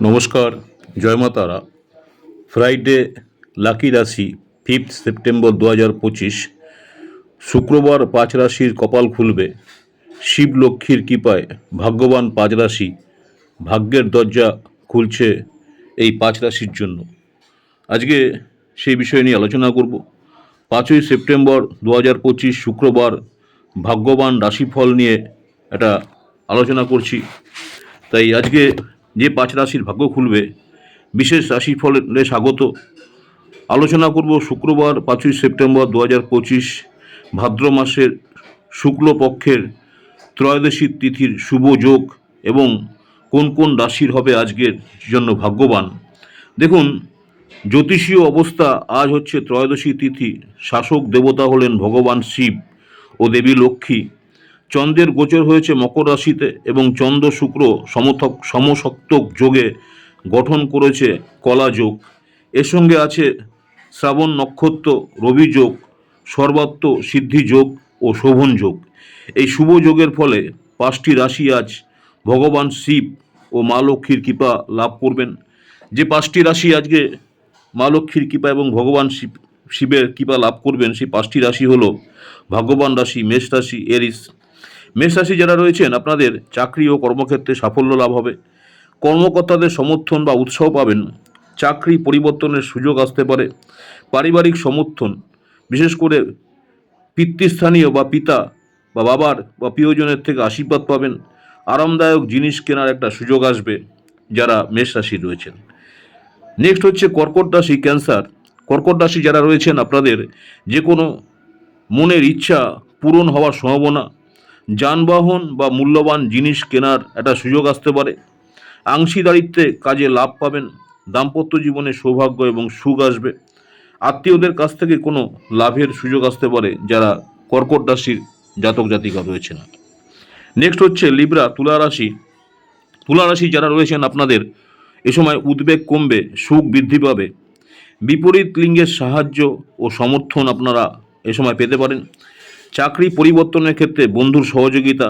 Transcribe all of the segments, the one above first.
নমস্কার, জয় Ma Tara. Friday lucky রাশি ফিফথ সেপ্টেম্বর দু হাজার পঁচিশ। শুক্রবার পাঁচ রাশির কপাল খুলবে। শিব লক্ষ্মীর কৃপায় ভাগ্যবান পাঁচ রাশি, ভাগ্যের দরজা খুলছে এই পাঁচ রাশির জন্য। আজকে সেই বিষয় নিয়ে আলোচনা করব। পাঁচই সেপ্টেম্বর দু হাজার পঁচিশ, শুক্রবার ভাগ্যবান রাশিফল নিয়ে একটা আলোচনা করছি। তাই আজকে যে পাঁচ রাশির ভাগ্য খুলবে, বিশেষ রাশিফলে স্বাগত। আলোচনা করব শুক্রবার পাঁচই সেপ্টেম্বর দু হাজার পঁচিশ ভাদ্র মাসের শুক্লপক্ষের ত্রয়োদশী তিথির শুভ যোগ এবং কোন কোন রাশির হবে আজকের জন্য ভাগ্যবান। দেখুন, জ্যোতিষীয় অবস্থা আজ হচ্ছে ত্রয়োদশী তিথি। শাসক দেবতা হলেন ভগবান শিব ও দেবী লক্ষ্মী। চন্দ্রের গোচর হয়েছে মকর রাশিতে এবং চন্দ্র শুক্র সমথক সমসক্তক যোগে গঠন করেছে কলা যোগ। এর সঙ্গে আছে শ্রাবণ নক্ষত্র, রবি যোগ, সর্বাত্ম সিদ্ধি যোগ ও শোভন যোগ। এই শুভ যোগের ফলে পাঁচটি রাশি আজ ভগবান শিব ও মা লক্ষ্মীর কৃপা লাভ করবেন। যে পাঁচটি রাশি আজকে মা লক্ষ্মীর কৃপা এবং ভগবান শিব শিবের কৃপা লাভ করবেন, সেই পাঁচটি রাশি হলো ভাগ্যবান রাশি, মেষ রাশি, এরিস মেষ রাশি যারা রয়েছেন, আপনাদের চাকরি ও কর্মক্ষেত্রে সাফল্য লাভ হবে। কর্মকর্তাদের সমর্থন বা উৎসাহ পাবেন। চাকরি পরিবর্তনের সুযোগ আসতে পারে। পারিবারিক সমর্থন, বিশেষ করে পিতৃস্থানীয় বা পিতা বা বাবার বা প্রিয়জনের থেকে আশীর্বাদ পাবেন। আরামদায়ক জিনিস কেনার একটা সুযোগ আসবে যারা মেষ রাশি রয়েছেন। নেক্সট হচ্ছে কর্কট রাশি, ক্যান্সার। কর্কট রাশি যারা রয়েছেন, আপনাদের যে কোনো মনের ইচ্ছা পূরণ হওয়ার সম্ভাবনা যানবাহন বা মূল্যবান জিনিস কেনার একটা সুযোগ আসতে পারে। আংশীদারিত্বে কাজে লাভ পাবেন, দাম্পত্য জীবনে সৌভাগ্য এবং সুখ আসবে। আত্মীয়দের কাছ থেকে কোনো লাভের সুযোগ আসতে পারে যারা কর্কট রাশির জাতক জাতিকা রয়েছেন। নেক্সট হচ্ছে লিব্রা তুলা রাশি। তুলা রাশি যারা রয়েছেন, আপনাদের এ সময় উদ্বেগ কমবে, সুখ বৃদ্ধি পাবে। বিপরীত লিঙ্গের সাহায্য ও সমর্থন আপনারা এ সময় পেতে পারেন। চাকরি পরিবর্তনের ক্ষেত্রে বন্ধুর সহযোগিতা,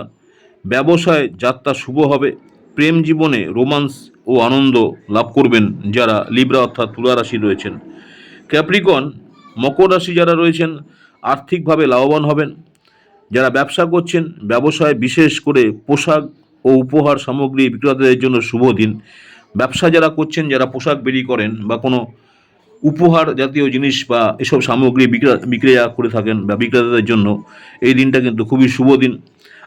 ব্যবসায় যাত্রা শুভ হবে, প্রেম জীবনে রোমান্স ও আনন্দ লাভ করবেন যারা লিব্রা অর্থাৎ তুলা রাশি রয়েছেন। ক্যাপ্রিকন, মকর রাশি যারা রয়েছেন, আর্থিকভাবে লাভবান হবেন। যারা ব্যবসা করছেন, ব্যবসায় বিশেষ করে পোশাক ও উপহার সামগ্রী বিক্রেতাদের জন্য শুভ দিন। ব্যবসা যারা করছেন, যারা পোশাক বিক্রি করেন বা কোনো উপহার জাতীয় জিনিস বা এসব সামগ্রী বিক্রা বিক্রিয়া করে থাকেন বা বিক্রেতাদের জন্য, এই দিনটা কিন্তু খুবই শুভ দিন।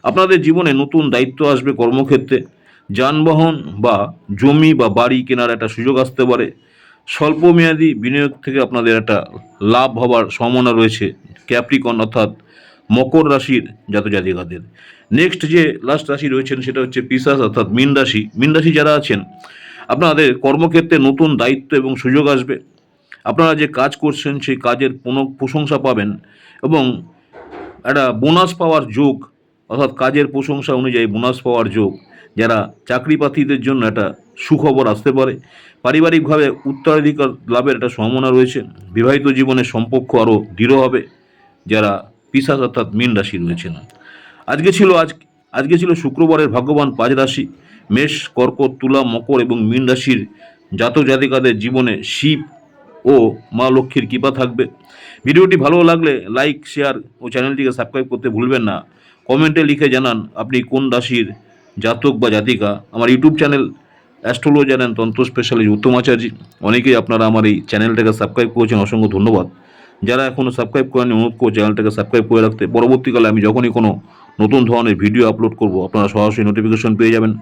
আপনাদের জীবনে নতুন দায়িত্ব আসবে কর্মক্ষেত্রে। যানবাহন বা জমি বা বাড়ি কেনার একটা সুযোগ আসতে পারে। স্বল্পমেয়াদী বিনিয়োগ থেকে আপনাদের একটা লাভ হবার সম্ভাবনা রয়েছে। ক্যাপ্রিকন অর্থাৎ মকর রাশির জাতজাতিকাদের। নেক্সট যে লাস্ট রাশি রয়েছেন সেটা হচ্ছে পিসাস অর্থাৎ মীন রাশি। মীন রাশি যারা আছেন, আপনাদের কর্মক্ষেত্রে নতুন দায়িত্ব এবং সুযোগ আসবে। আপনারা যে কাজ করছেন, সেই কাজের প্রশংসা পাবেন এবং একটা বোনাস পাওয়ার যোগ, অর্থাৎ কাজের প্রশংসা অনুযায়ী বোনাস পাওয়ার যোগ, যারা চাকরি প্রার্থীদের জন্য একটা সুখবর আসতে পারে। পারিবারিকভাবে উত্তরাধিকার লাভের একটা সম্ভাবনা রয়েছে। বিবাহিত জীবনের সম্পর্ক আরও দৃঢ় হবে, যারা পিসাস অর্থাৎ মীন রাশি রয়েছেন। আজকে ছিল আজ, আজকে ছিল শুক্রবারের ভাগ্যবান পাঁচ রাশি। মেষ, কর্কট, তুলা, মকর এবং মীন রাশির জাতক জাতিকাদের জীবনে শিব ও মা লক্ষ্মীর কৃপা থাকবে। ভিডিওটি ভালো লাগলে লাইক শেয়ার ও চ্যানেলটিকে সাবস্ক্রাইব করতে ভুলবেন না। কমেন্টে লিখে জানান আপনি কোন রাশির জাতক বা জাতিকা। আমার ইউটিউব চ্যানেল অ্যাস্ট্রোলো জানেন তন্ত্র স্পেশালিস্ট উত্তম আচার্য। অনেকেই আপনারা আমার এই চ্যানেলটাকে সাবস্ক্রাইব করেছেন, অসংখ্য ধন্যবাদ। যারা এখনও সাবস্ক্রাইব করেনি অনুরোধ করছে চ্যানেলটাকে সাবস্ক্রাইব করে রাখতে। পরবর্তীকালে আমি যখনই কোনো নতুন ধরনের ভিডিও আপলোড করব, আপনারা সরাসরি নোটিফিকেশন পেয়ে যাবেন।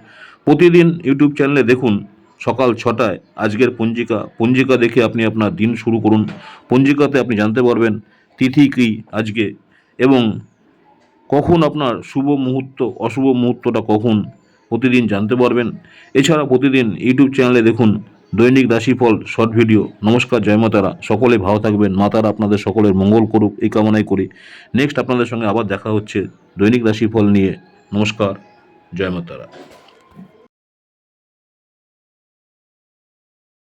প্রতিদিন ইউটিউব চ্যানেলে দেখুন সকাল ছটায় আজকের পঞ্জিকা পঞ্জিকা দেখে আপনি আপনার দিন শুরু করুন। পঞ্জিকাতে আপনি জানতে পারবেন তিথি কী আজকে এবং কখন আপনার শুভ মুহূর্ত, অশুভ মুহূর্তটা কখন প্রতিদিন জানতে পারবেন। এছাড়া প্রতিদিন ইউটিউব চ্যানেলে দেখুন দৈনিক রাশিফল শর্ট ভিডিও। নমস্কার, জয় মাতারা। সকলে ভালো থাকবেন। মাতারা আপনাদের সকলের মঙ্গল করুক, এই কামনাই করি। নেক্সট আপনাদের সঙ্গে আবার দেখা হচ্ছে দৈনিক রাশিফল নিয়ে। নমস্কার, জয় মাতারা।